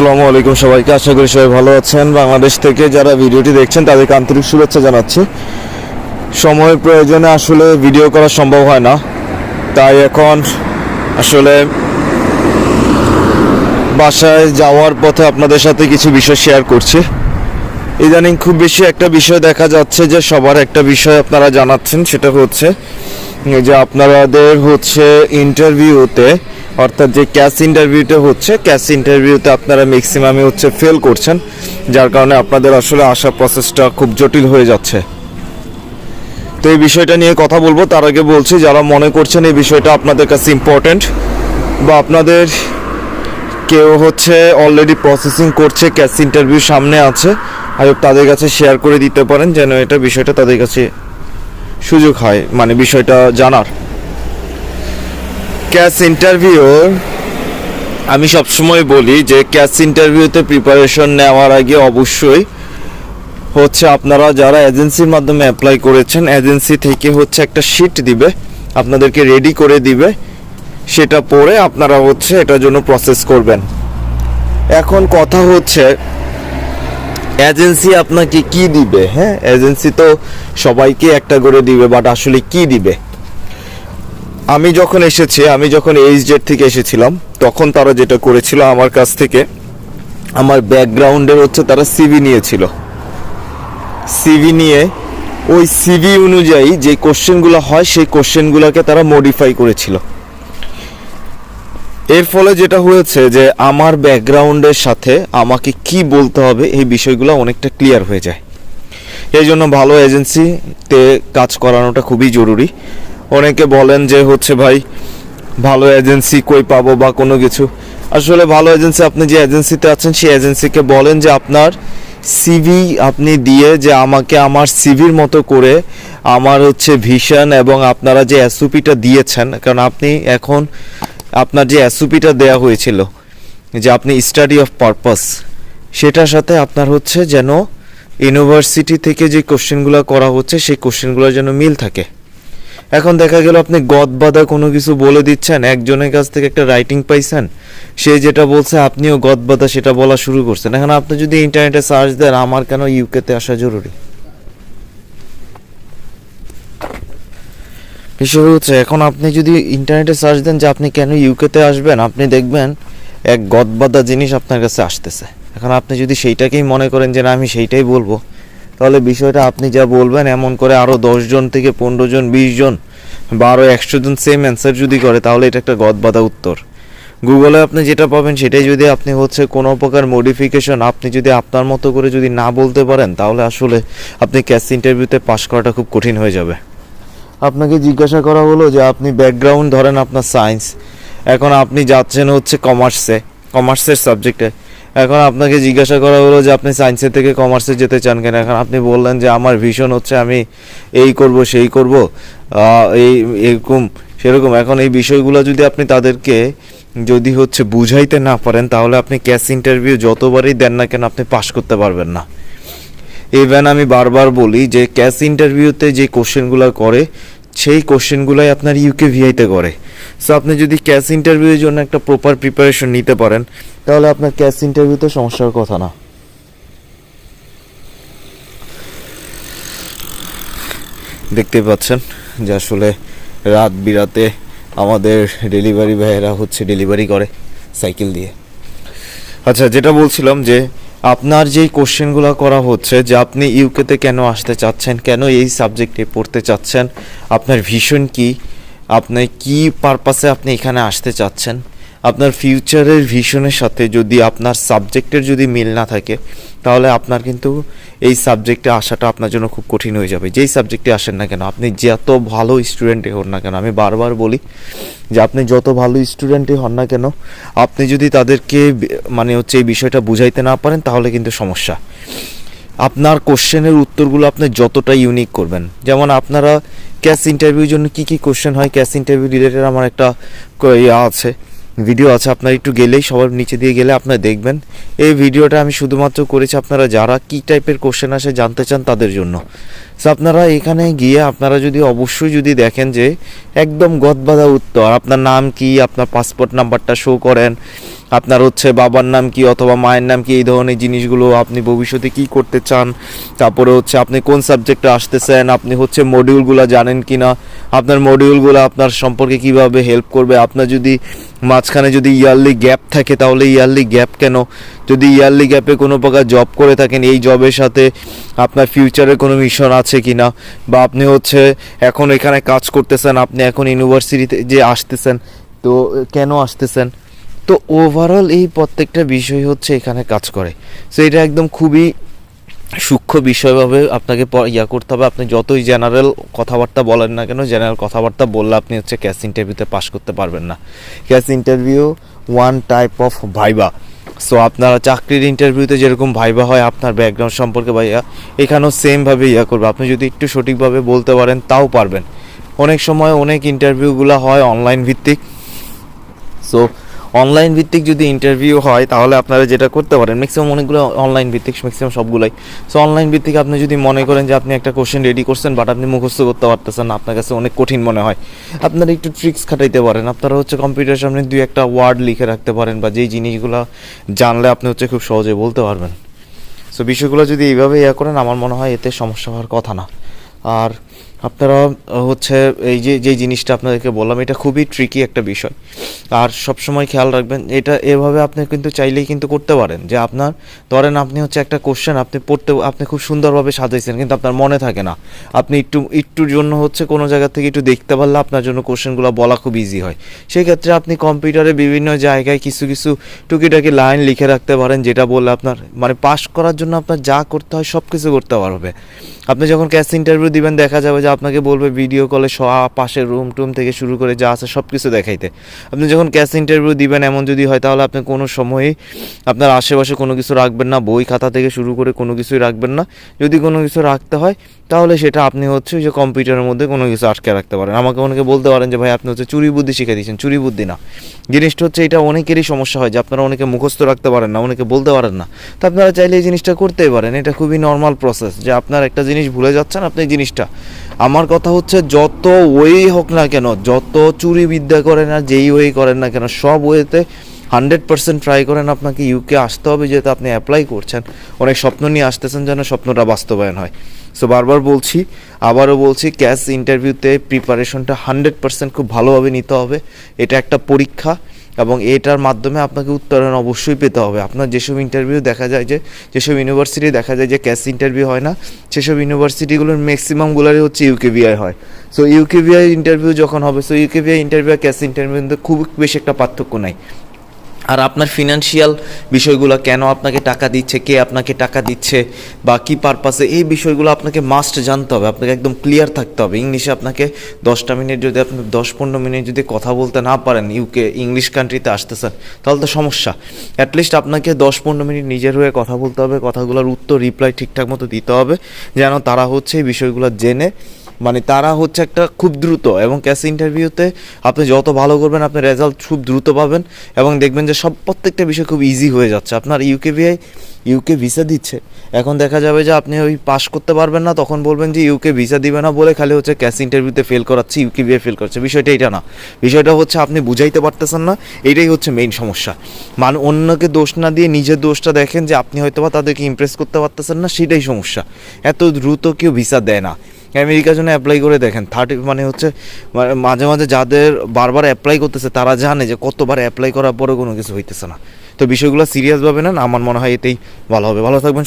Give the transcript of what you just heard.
আসসালামু আলাইকুম সবাইকে। আশা করি সবাই ভালো আছেন। বাংলাদেশ থেকে যারা ভিডিওটি দেখছেন, তাদেরকে আন্তরিক শুভেচ্ছা জানাচ্ছি। সময়ের প্রয়োজনে আসলে ভিডিও করা সম্ভব হয় না। তাই এখন আসলে বাসায় যাওয়ার পথে আপনাদের সাথে কিছু বিষয় শেয়ার করছি। ইদানিং খুব বেশি একটা বিষয় দেখা যাচ্ছে যে সবার একটা বিষয় আপনারা জানাচ্ছেন, সেটা হচ্ছে যে আপনাদের হচ্ছে ইন্টারভিউতে অর্থাৎ যে ক্যাশ ইন্টারভিউটা হচ্ছে ক্যাশ ইন্টারভিউতে আপনারা ম্যাক্সিমামে হচ্ছে ফেল করছেন, যার কারণে আপনাদের আসলে আসা প্রসেসটা খুব জটিল হয়ে যাচ্ছে। তো এই বিষয়টা নিয়ে কথা বলব, তার আগে বলছি, যারা মনে করছেন এই বিষয়টা আপনাদের কাছে ইম্পর্ট্যান্ট বা আপনাদের কেউ হচ্ছে অলরেডি প্রসেসিং করছে ক্যাশ ইন্টারভিউ সামনে আছে হোপ তাদের কাছে শেয়ার করে দিতে পারেন যেন এটা বিষয়টা তাদের কাছে সুযোগ হয় মানে বিষয়টা জানার। ক্যাশ ইন্টারভিউ আমি সবসময় বলি যে ক্যাশ ইন্টারভিউতে প্রিপারেশন নেওয়ার আগে অবশ্যই হচ্ছে আপনারা যারা এজেন্সির মাধ্যমে অ্যাপ্লাই করেছেন এজেন্সি থেকে হচ্ছে একটা শিট দিবে, আপনাদেরকে রেডি করে দিবে। সেটা পরে আপনারা হচ্ছে এটার জন্য প্রসেস করবেন। এখন কথা হচ্ছে এজেন্সি আপনাকে কি দিবে হ্যাঁ? এজেন্সি তো সবাইকে একটা করে দিবে বাট আসলে কি দিবে? আমি যখন এসেছি, আমি যখন এইচ জেড থেকে এসেছিলাম, তখন তারা যেটা করেছিল আমার কাছ থেকে, আমার ব্যাকগ্রাউন্ডের হচ্ছে তারা সিভি নিয়েছিল। সিভি নিয়ে, ওই সিভি অনুযায়ী যে কোশ্চেনগুলো হয়, সেই কোশ্চেনগুলোকে তারা মডিফাই করেছিল। এর ফলে যেটা হয়েছে যে আমার ব্যাকগ্রাউন্ডের সাথে আমাকে কি বলতে হবে এই বিষয়গুলো অনেকটা ক্লিয়ার হয়ে যায়। এই জন্য ভালো এজেন্সিতে কাজ করানোটা খুবই জরুরি। অনেকে বলেন যে হচ্ছে ভাই, ভালো এজেন্সি কই পাবো বা কোনো কিছু। আসলে ভালো এজেন্সি আপনি যে এজেন্সিতে আছেন, সেই এজেন্সিকে বলেন যে আপনার সিভি আপনি দিয়ে যে আমাকে আমার সিভির মতো করে আমার হচ্ছে ভিশন এবং আপনারা যে এসওপিটা দিয়েছেন, কারণ আপনি এখন আপনার যে এসওপিটা দেয়া হয়েছিল, যে আপনি স্টাডি অফ পারপাস সেটার সাথে আপনার হচ্ছে যেন ইউনিভার্সিটি থেকে যে কোশ্চেনগুলো করা হচ্ছে, সেই কোশ্চেনগুলোর যেন মিল থাকে। এখন দেখা গেল আপনি গদ বাদা কোনো কিছু বলে দিচ্ছেন, একজনের কাছ থেকে একটা রাইটিং পাইছেন, সে যেটা বলছে আপনিও গদ বাদা সেটা বলা শুরু করছেন। এখন আপনি যদি ইন্টারনেটে সার্চ দেন, আমার কেন ইউকেতে আসা জরুরি? বিষয় হচ্ছে, এখন আপনি যদি ইন্টারনেটে সার্চ দেন যে আপনি কেন ইউকেতে আসবেন, আপনি দেখবেন এক গদবাদা জিনিস আপনার কাছে আসতেছে। এখন আপনি যদি সেইটাকেই মনে করেন যে না, আমি সেইটাই বলব, তাহলে বিষয়টা আপনি যা বলবেন, এমন করে আরও জন থেকে পনেরো জন, বিশ জন, বা আরও একশো জন সেম অ্যান্সার যদি করে, তাহলে এটা একটা গদবাদা উত্তর। গুগলে আপনি যেটা পাবেন, সেটাই যদি আপনি হচ্ছে কোনো প্রকার মডিফিকেশন আপনি যদি আপনার মতো করে যদি না বলতে পারেন, তাহলে আসলে আপনি ক্যাশ ইন্টারভিউতে পাশ করাটা খুব কঠিন হয়ে যাবে। আপনাকে জিজ্ঞাসা করা হলো যে আপনি ব্যাকগ্রাউন্ড ধরেন আপনার সায়েন্স এখন আপনি যাচ্ছেন হচ্ছে কমার্সে কমার্সের সাবজেক্টে এখন আপনাকে জিজ্ঞাসা করা হলো যে আপনি সায়েন্সের থেকে কমার্সে যেতে চান কেন। এখন আপনি বললেন যে আমার ভীষণ হচ্ছে আমি এই করব, সেই করব এই, এরকম, সেরকম। এখন এই বিষয়গুলো যদি আপনি তাদেরকে যদি হচ্ছে বুঝাইতে না পারেন, তাহলে আপনি ক্যাশ ইন্টারভিউ যতবারই দেন না কেন আপনি পাশ করতে পারবেন না। ইভেন আমি বারবার বলি যে ক্যাশ ইন্টারভিউতে যে কোশ্চেনগুলো করে, সেই কোশ্চেনগুলোই আপনার ইউকে ভিআইতে করে। সো আপনি যদি ক্যাশ ইন্টারভিউর জন্য একটা প্রপার প্রিপারেশন নিতে পারেন, তাহলে আপনার ক্যাশ ইন্টারভিউতে সমস্যার কথা না। দেখতে পাচ্ছেন যে আসলে রাত বিরাতে আমাদের ডেলিভারি ভাইয়েরা হচ্ছে ডেলিভারি করে সাইকেল দিয়ে। আচ্ছা যেটা বলছিলাম যে আপনার যেই কোশ্চেনগুলো করা হচ্ছে যে আপনি ইউকেতে কেন আসতে চাচ্ছেন, কেন এই সাবজেক্টে পড়তে চাচ্ছেন, আপনার ভিশন কি, আপনি কি পারপাসে আপনি এখানে আসতে চাচ্ছেন আপনার ফিউচারের ভিশনের সাথে যদি আপনার সাবজেক্টের যদি মিল না থাকে, তাহলে আপনার কিন্তু এই সাবজেক্টে আসাটা আপনার জন্য খুব কঠিন হয়ে যাবে। যেই সাবজেক্টে আসেন না কেন, আপনি যত ভালো স্টুডেন্টই হন না কেন, আমি বারবার বলি যে আপনি যত ভালো স্টুডেন্টই হন না কেন, আপনি যদি তাদেরকে মানে হচ্ছে এই বিষয়টা বুঝাইতে না পারেন, তাহলে কিন্তু সমস্যা। আপনার কোশ্চেনের উত্তরগুলো আপনি যতটা ইউনিক করবেন। যেমন আপনারা ক্যাশ ইন্টারভিউর জন্য কি কি কোশ্চেন হয় ক্যাশ ইন্টারভিউ রিলেটেড আমার একটা ইয়ে আছে। ভিডিও আছে, আপনার একটু গেলেই সবার নিচে দিয়ে গেলে আপনারা দেখবেন। এই ভিডিওটা আমি শুধুমাত্র করেছি আপনারা যারা কী টাইপের কোশ্চেন আসে জানতে চান তাদের জন্য। সো আপনারা এখানে গিয়ে আপনারা যদি অবশ্যই যদি দেখেন যে একদম গদবাধা উত্তর, আপনার নাম কি, আপনার পাসপোর্ট নাম্বারটা শো করেন, আপনার হচ্ছে বাবার নাম কি অথবা মায়ের নাম কি, এই ধরনের জিনিসগুলো আপনি ভবিষ্যতে কি করতে চান, তারপরে হচ্ছে আপনি কোন সাবজেক্টে আসতেছেন, আপনি হচ্ছে মডিউলগুলো জানেন কি না আপনার মডিউলগুলো আপনার সম্পর্কে কীভাবে হেল্প করবে? আপনার যদি মাঝখানে যদি ইয়ারলি গ্যাপ থাকে, তাহলে ইয়ারলি গ্যাপ কেন? যদি ইয়ারলি গ্যাপে কোনো প্রকার জব করে থাকেন, এই জবের সাথে আপনার ফিউচারে কোনো মিশন আছে কি না বা আপনি হচ্ছে এখন এখানে কাজ করতেছেন, আপনি এখন ইউনিভার্সিটিতে যে আসতেছেন, তো কেন আসতেছেন? তো ওভারঅল এই প্রত্যেকটা বিষয় হচ্ছে এখানে কাজ করে। সো এটা একদম খুবই সূক্ষ্ম বিষয়ভাবে আপনাকে ইয়া করতে হবে। আপনি যতই জেনারেল কথাবার্তা বলেন না কেন জেনারেল কথাবার্তা বললে আপনি হচ্ছে ক্যাশ ইন্টারভিউতে পাস করতে পারবেন না। CAS interview one type of viva so আপনারা চাকরির ইন্টারভিউতে যেরকম ভাইবা হয়, আপনার ব্যাকগ্রাউন্ড সম্পর্কে বা ইয়া এখানেও সেমভাবে ইয়া করবে। আপনি যদি একটু সঠিকভাবে বলতে পারেন, তাও পারবেন। অনেক সময় অনেক ইন্টারভিউগুলো হয় অনলাইন ভিত্তিক। সো অনলাইন ভিত্তিক যদি ইন্টারভিউ হয়, তাহলে আপনারা যেটা করতে পারেন ম্যাক্সিমাম অনেকগুলো অনলাইন ভিত্তিক ম্যাক্সিমাম সবগুলোই। সো অনলাইন ভিত্তিক আপনি যদি মনে করেন যে আপনি একটা কোশ্চেন রেডি করছেন বাট আপনি মুখস্থ করতে পারতেছেন না, আপনার কাছে অনেক কঠিন মনে হয়। আপনারা একটু ট্রিক্স খাটাইতে পারেন। আপনারা হচ্ছে কম্পিউটার সামনে দুই একটা ওয়ার্ড লিখে রাখতে পারেন, বা যেই জিনিসগুলো জানলে আপনি হচ্ছে খুব সহজে বলতে পারবেন। সো বিষয়গুলো যদি এইভাবে ইয়া করেন, আমার মনে হয় এতে সমস্যা হওয়ার কথা না। আর আপনারা হচ্ছে এই যে যে জিনিসটা আপনাদেরকে বললাম, এটা খুবই ট্রিকি একটা বিষয়। আর সব সময় খেয়াল রাখবেন, এটা এভাবে আপনি কিন্তু চাইলেই কিন্তু করতে পারেন। যে আপনার, ধরেন আপনি হচ্ছে একটা কোশ্চেন আপনি পড়তে, আপনি খুব সুন্দরভাবে সাজাইছেন, কিন্তু আপনার মনে থাকে না। আপনি একটু, একটুর জন্য হচ্ছে কোনো জায়গা থেকে একটু দেখতে পারলে আপনার জন্য কোশ্চেনগুলো বলা খুব ইজি হয়। সেই ক্ষেত্রে আপনি কম্পিউটারে বিভিন্ন জায়গায় কিছু কিছু টুকিটাকি লাইন লিখে রাখতে পারেন, যেটা বললে আপনার মানে পাস করার জন্য আপনার যা করতে হয় সব কিছু করতে পারবে। আপনি যখন ক্যাশ ইন্টারভিউ দিবেন, দেখা যাবে যে আপনাকে বলবে ভিডিও কলে সব পাশের রুম টুম থেকে শুরু করে যা আছে সব কিছু দেখাইতে। আপনি যখন ক্যাশ ইন্টারভিউ দিবেন, এমন যদি হয়, তাহলে আপনি কোনো সময়ই আপনার আশেপাশে কোনো কিছু রাখবেন না, বই খাতা থেকে শুরু করে কোনো কিছুই রাখবেন না। যদি কোনো কিছু রাখতে হয়, তাহলে সেটা আপনি হচ্ছে যে কম্পিউটারের মধ্যে কোনো কিছু আটকে রাখতে পারেন। আমাকে অনেকে বলতে পারেন যে, ভাই, আপনি হচ্ছে চুরি বুদ্ধি শিখে দিয়েছেন, চুরি বুদ্ধি না। জিনিসটা হচ্ছে এটা অনেকেরই সমস্যা হয় যে, আপনারা অনেকে মুখস্থ রাখতে পারেন না, অনেকে বলতে পারেন না। তো আপনারা চাইলে এই জিনিসটা করতেই পারেন। এটা খুবই নর্মাল প্রসেস যে, আপনার একটা জিনিস ভুলে যাচ্ছেন, আপনি জিনিসটা আমার কথা হচ্ছে যত ওয়ে হোক না কেন, যত চুরি বিদ্যা করেন আর যেই ওয়ে করেন না কেন, সব ওয়েতে হান্ড্রেড পার্সেন্ট ট্রাই করেন আপনাকে ইউকে আসতে হবে যেহেতু আপনি অ্যাপ্লাই করছেন। অনেক স্বপ্ন নিয়ে আসতেছেন যেন স্বপ্নটা বাস্তবায়ন হয়। সো বারবার বলছি, আবারও বলছি, ক্যাশ ইন্টারভিউতে প্রিপারেশনটা হান্ড্রেড পার্সেন্ট খুব ভালোভাবে নিতে হবে। এটা একটা পরীক্ষা। এবং এটার মাধ্যমে আপনাকে উত্তরণ অবশ্যই পেতে হবে। আপনার যেসব ইন্টারভিউ দেখা যায় যে, যেসব ইউনিভার্সিটি দেখা যায় যে ক্যাশ ইন্টারভিউ হয় না, সেসব ইউনিভার্সিটিগুলোর ম্যাক্সিমামগুলোরই হচ্ছে ইউকেভিআই হয়। সো ইউকেভিআই ইন্টারভিউ যখন হবে সো ইউকেভিআই ইন্টারভিউ আর ক্যাশ ইন্টারভিউ খুব বেশি একটা পার্থক্য নাই। আর আপনার ফিনান্সিয়াল বিষয়গুলো কেন আপনাকে টাকা দিচ্ছে, কে আপনাকে টাকা দিচ্ছে বা কী পারপাসে এই বিষয়গুলো আপনাকে মাস্ট জানতে হবে। আপনাকে একদম ক্লিয়ার থাকতে হবে। ইংলিশে আপনাকে দশটা মিনিট যদি আপনি দশ পনেরো মিনিট যদি কথা বলতে না পারেন ইউকে ইংলিশ কান্ট্রিতে আসতেছেন, তাহলে তো সমস্যা। অ্যাটলিস্ট আপনাকে দশ পনেরো মিনিট নিজের হয়ে কথা বলতে হবে, কথাগুলোর উত্তর রিপ্লাই ঠিকঠাক মতো দিতে হবে, যেন তারা হচ্ছে এই বিষয়গুলো জেনে মানে তারা হচ্ছে একটা খুব দ্রুত এবং ক্যাশ ইন্টারভিউতে আপনি যত ভালো করবেন, আপনি রেজাল্ট খুব দ্রুত পাবেন এবং দেখবেন যে সব প্রত্যেকটা বিষয় খুব ইজি হয়ে যাচ্ছে। আপনার ইউকে ইউকেভিআই ইউকে ভিসা দিচ্ছে। এখন দেখা যাবে যে আপনি ওই পাস করতে পারবেন না, তখন বলবেন যে ইউকে ভিসা দিবে না বলে খালি হচ্ছে ক্যাশ ইন্টারভিউতে ফেল করাচ্ছে ইউকে বিয়ে ফেল করছে বিষয়টা এটা না। বিষয়টা হচ্ছে আপনি বুঝাইতে পারতেছেন না, এটাই হচ্ছে মেইন সমস্যা। মানে অন্যকে দোষ না দিয়ে নিজের দোষটা দেখেন যে আপনি হয়তো বা তাদেরকে ইমপ্রেস করতে পারতেছেন না, সেটাই সমস্যা। এত দ্রুত কেউ ভিসা দেয় না। আমেরিকার জন্য অ্যাপ্লাই করে দেখেন। থার্টি মানে হচ্ছে মাঝে মাঝে যাদের বারবার অ্যাপ্লাই করতেছে, তারা জানে যে কতবার অ্যাপ্লাই করার পরে কোনো কিছু হইতেছে না। তো বিষয়গুলো সিরিয়াসভাবে নেন, আমার মনে হয় এতেই ভালো হবে। ভালো থাকবেন